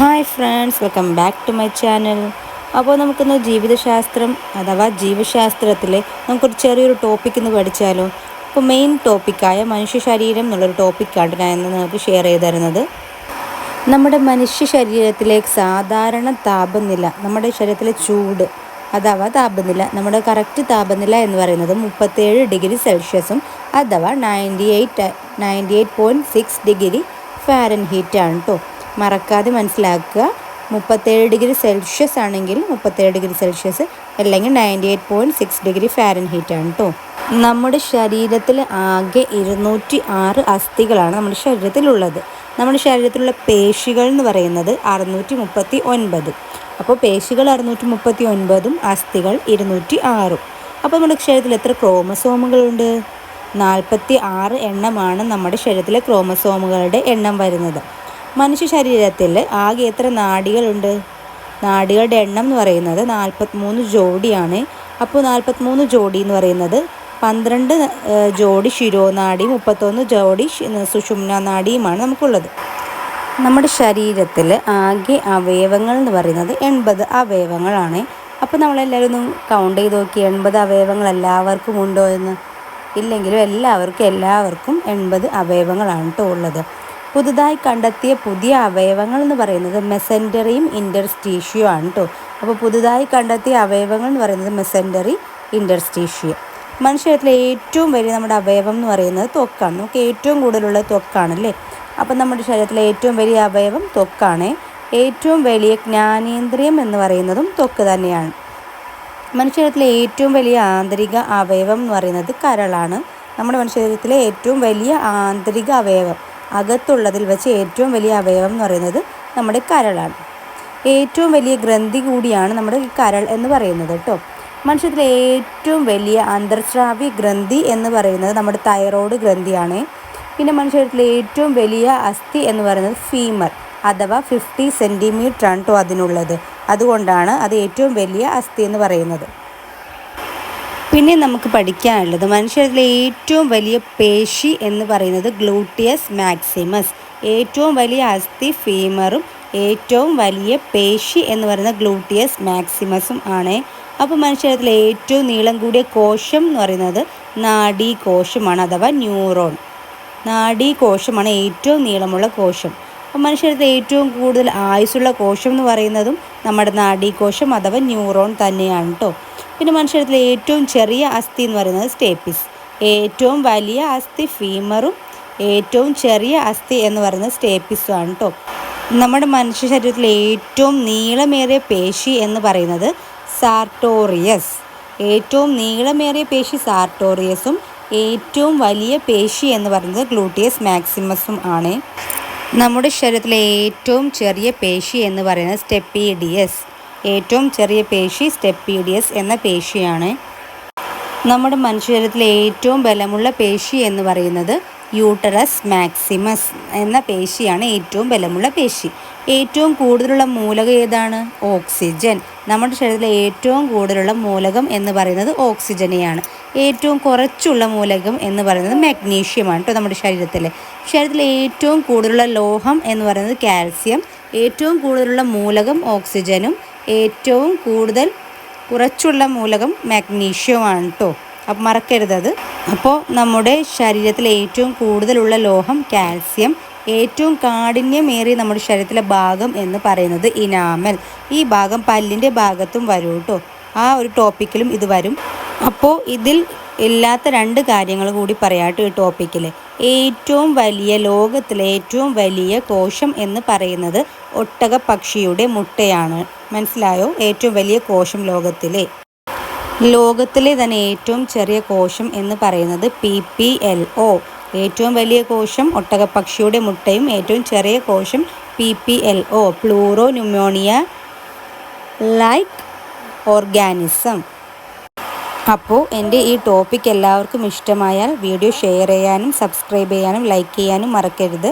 Hi friends welcome back to my channel. അപ്പോൾ നമുക്കിന്ന് ജീവിതശാസ്ത്രം അഥവാ ജീവശാസ്ത്രത്തിൽ നമുക്കൊരു ചെറിയൊരു ടോപ്പിക് ഇന്ന് പഠിച്ചാലോ? അപ്പോൾ മെയിൻ ടോപ്പിക്കായ മനുഷ്യ ശരീരം എന്നുള്ളൊരു ടോപ്പിക്കാണ് ഞാൻ ഇന്ന് നിങ്ങൾക്ക് ഷെയർ ചെയ്ത് തരുന്നത്. നമ്മുടെ മനുഷ്യ ശരീരത്തിലെ സാധാരണ താപനില നമ്മുടെ ശരീരത്തിലെ ചൂട് അഥവാ താപനില നമ്മുടെ കറക്റ്റ് താപനില എന്ന് പറയുന്നത് മുപ്പത്തേഴ് ഡിഗ്രി സെൽഷ്യസും അഥവാ ninety eight ninety eight point six degree ഫാരൻ ഹീറ്റാണ് കേട്ടോ മറക്കാതെ മനസ്സിലാക്കുക. മുപ്പത്തേഴ് ഡിഗ്രി സെൽഷ്യസ് ആണെങ്കിൽ മുപ്പത്തേഴ് ഡിഗ്രി സെൽഷ്യസ് അല്ലെങ്കിൽ ninety eight point six degree Fahrenheit ആണ് കേട്ടോ നമ്മുടെ ശരീരത്തിൽ ആകെ ഇരുന്നൂറ്റി ആറ് അസ്ഥികളാണ് നമ്മുടെ ശരീരത്തിലുള്ളത്. നമ്മുടെ ശരീരത്തിലുള്ള പേശികൾ എന്ന് പറയുന്നത് അറുന്നൂറ്റി മുപ്പത്തി ഒൻപത് അപ്പോൾ പേശികൾ അറുന്നൂറ്റി മുപ്പത്തി ഒൻപതും അസ്ഥികൾ ഇരുന്നൂറ്റി ആറും അപ്പോൾ നമ്മുടെ ശരീരത്തിൽ എത്ര ക്രോമസോമുകളുണ്ട്? നാൽപ്പത്തി ആറ് എണ്ണമാണ് നമ്മുടെ ശരീരത്തിലെ ക്രോമസോമുകളുടെ എണ്ണം വരുന്നത്. മനുഷ്യ ശരീരത്തിൽ ആകെ എത്ര നാഡികളുണ്ട്? നാഡികളുടെ എണ്ണം എന്ന് പറയുന്നത് നാൽപ്പത്തിമൂന്ന് ജോഡിയാണ്. അപ്പോൾ നാൽപ്പത്തിമൂന്ന് ജോഡി എന്ന് പറയുന്നത് പന്ത്രണ്ട് ജോഡി ശിരോനാഡി മുപ്പത്തൊന്ന് ജോഡി സുഷുമ്ന നാടിയുമാണ് നമുക്കുള്ളത്. നമ്മുടെ ശരീരത്തിൽ ആകെ അവയവങ്ങൾ എന്ന് പറയുന്നത് എൺപത് അവയവങ്ങളാണ്. അപ്പോൾ നമ്മളെല്ലാവരും ഒന്ന് കൗണ്ട് ചെയ്ത് നോക്കി എൺപത് അവയവങ്ങൾ എല്ലാവർക്കും ഉണ്ടോ എന്ന്? ഇല്ലെങ്കിലും എല്ലാവർക്കും എല്ലാവർക്കും എൺപത് അവയവങ്ങളാണ് കേട്ടോ ഉള്ളത്. പുതുതായി കണ്ടെത്തിയ പുതിയ അവയവങ്ങൾ എന്ന് പറയുന്നത് മെസെൻഡറിയും ഇന്റർസ്റ്റീഷ്യോ ആണ് കേട്ടോ അപ്പോൾ പുതുതായി കണ്ടെത്തിയ അവയവങ്ങൾ എന്ന് പറയുന്നത് മെസെൻഡറി ഇന്റർസ്റ്റീഷ്യോ മനുഷ്യത്തിലെ ഏറ്റവും വലിയ നമ്മുടെ അവയവം എന്ന് പറയുന്നത് ത്വക്കാണ്. നമുക്ക് ഏറ്റവും കൂടുതലുള്ള ത്വക്കാണല്ലേ? അപ്പം നമ്മുടെ ശരീരത്തിലെ ഏറ്റവും വലിയ അവയവം ത്വക്കാണ്. ഏറ്റവും വലിയ ജ്ഞാനേന്ദ്രിയം എന്ന് പറയുന്നതും ത്വക്ക് തന്നെയാണ്. മനുഷ്യത്തിലെ ഏറ്റവും വലിയ ആന്തരിക അവയവം എന്ന് പറയുന്നത് കരളാണ്. നമ്മുടെ മനുഷ്യത്തിലെ ഏറ്റവും വലിയ ആന്തരിക അവയവം. അകത്തുള്ളതിൽ വെച്ച് ഏറ്റവും വലിയ അവയവം എന്ന് പറയുന്നത് നമ്മുടെ കരളാണ്. ഏറ്റവും വലിയ ഗ്രന്ഥി കൂടിയാണ് നമ്മുടെ കരൾ എന്ന് പറയുന്നത് കേട്ടോ മനുഷ്യത്തിലെ ഏറ്റവും വലിയ അന്തർസ്രാവി ഗ്രന്ഥി എന്ന് പറയുന്നത് നമ്മുടെ തൈറോയ്ഡ് ഗ്രന്ഥിയാണ്. പിന്നെ മനുഷ്യത്തിലെ ഏറ്റവും വലിയ അസ്ഥി എന്ന് പറയുന്നത് ഫീമർ അഥവാ ഫിഫ്റ്റി സെന്റിമീറ്റർ ആണ് കേട്ടോ അതിനുള്ളത്. അതുകൊണ്ടാണ് അത് ഏറ്റവും വലിയ അസ്ഥി എന്ന് പറയുന്നത്. പിന്നെ നമുക്ക് പഠിക്കാനുള്ളത്. മനുഷ്യരിലെ ഏറ്റവും വലിയ പേശി എന്ന് പറയുന്നത് ഗ്ലൂട്ടിയസ് മാക്സിമസ്. ഏറ്റവും വലിയ അസ്ഥി ഫീമറും ഏറ്റവും വലിയ പേശി എന്ന് പറയുന്നത് ഗ്ലൂട്ടിയസ് മാക്സിമസും ആണ്. അപ്പോൾ മനുഷ്യരിലെ ഏറ്റവും നീളം കൂടിയ കോശം എന്ന് പറയുന്നത് നാഡീ കോശമാണ് അഥവാ ന്യൂറോൺ. നാഡീ കോശമാണ് ഏറ്റവും നീളമുള്ള കോശം. അപ്പോൾ മനുഷ്യരിലെ ഏറ്റവും കൂടുതൽ ആയുസ്സുള്ള കോശം എന്ന് പറയുന്നതും നമ്മുടെ നാഡീ കോശം അഥവാ ന്യൂറോൺ തന്നെയാണ് കേട്ടോ പിന്നെ മനുഷ്യരത്തിലെ ഏറ്റവും ചെറിയ അസ്ഥി എന്ന് പറയുന്നത് സ്റ്റേപ്പിസ്. ഏറ്റവും വലിയ അസ്ഥി ഫീമറും ഏറ്റവും ചെറിയ അസ്ഥി എന്ന് പറയുന്നത് സ്റ്റേപ്പിസും ആണ് കേട്ടോ നമ്മുടെ മനുഷ്യ ശരീരത്തിലെ ഏറ്റവും നീളമേറിയ പേശി എന്ന് പറയുന്നത് സാർട്ടോറിയസ്. ഏറ്റവും നീളമേറിയ പേശി സാർട്ടോറിയസും ഏറ്റവും വലിയ പേശി എന്ന് പറയുന്നത് ഗ്ലൂട്ടിയസ് മാക്സിമസും ആണ്. നമ്മുടെ ശരീരത്തിലെ ഏറ്റവും ചെറിയ പേശി എന്ന് പറയുന്നത് സ്റ്റെപ്പീഡിയസ്. ഏറ്റവും ചെറിയ പേശി സ്റ്റെപ്പീഡിയസ് എന്ന പേശിയാണ്. നമ്മുടെ മനുഷ്യരത്തിലെ ഏറ്റവും ബലമുള്ള പേശി എന്ന് പറയുന്നത് യൂട്ടറസ് മാക്സിമസ് എന്ന പേശിയാണ് ഏറ്റവും ബലമുള്ള പേശി. ഏറ്റവും കൂടുതലുള്ള മൂലകം ഏതാണ്? ഓക്സിജൻ. നമ്മുടെ ശരീരത്തിലെ ഏറ്റവും കൂടുതലുള്ള മൂലകം എന്ന് പറയുന്നത് ഓക്സിജനെയാണ്. ഏറ്റവും കുറച്ചുള്ള മൂലകം എന്ന് പറയുന്നത് മാഗ്നീഷ്യമാണ് കേട്ടോ നമ്മുടെ ശരീരത്തിലെ. ശരീരത്തിലെ ഏറ്റവും കൂടുതലുള്ള ലോഹം എന്ന് പറയുന്നത് കാൽസ്യം. ഏറ്റവും കൂടുതലുള്ള മൂലകം ഓക്സിജനും. ഏറ്റവും കൂടുതൽ കുറച്ചുള്ള മൂലകം മാഗ്നീഷ്യമാണ് കേട്ടോ അപ്പം മറക്കരുതത് അപ്പോൾ നമ്മുടെ ശരീരത്തിൽ ഏറ്റവും കൂടുതലുള്ള ലോഹം കാൽസ്യം ഏറ്റവും കാഠിന്യമേറിയ നമ്മുടെ ശരീരത്തിലെ ഭാഗം എന്ന് പറയുന്നത് ഇനാമൽ ഈ ഭാഗം പല്ലിന്റെ ഭാഗത്തും വരും കേട്ടോ ആ ഒരു ടോപ്പിക്കിലും ഇത് വരും. അപ്പോൾ ഇതിൽ ഇല്ലാത്ത രണ്ട് കാര്യങ്ങൾ കൂടി പറയാട്ടോ ഈ ടോപ്പിക്കിൽ ഏറ്റവും വലിയ ലോകത്തിലെ ഏറ്റവും വലിയ കോശം എന്ന് പറയുന്നത് ഒട്ടക പക്ഷിയുടെ മുട്ടയാണ്. മനസ്സിലായോ? ഏറ്റവും വലിയ കോശം ലോകത്തിലെ. ലോകത്തിലെ തന്നെ ഏറ്റവും ചെറിയ കോശം എന്ന് പറയുന്നത് പി പി എൽ ഒ. ഏറ്റവും വലിയ കോശം ഒട്ടകപ്പക്ഷിയുടെ മുട്ടയും ഏറ്റവും ചെറിയ കോശം P P L O. Pleuropneumonia like organism അപ്പോൾ എന്റെ ഈ ടോപ്പിക് എല്ലാവർക്കും ഇഷ്ടമായാൽ വീഡിയോ ഷെയർ ചെയ്യാനും സബ്സ്ക്രൈബ് ചെയ്യാനും ലൈക്ക് ചെയ്യാനും മറക്കരുത്.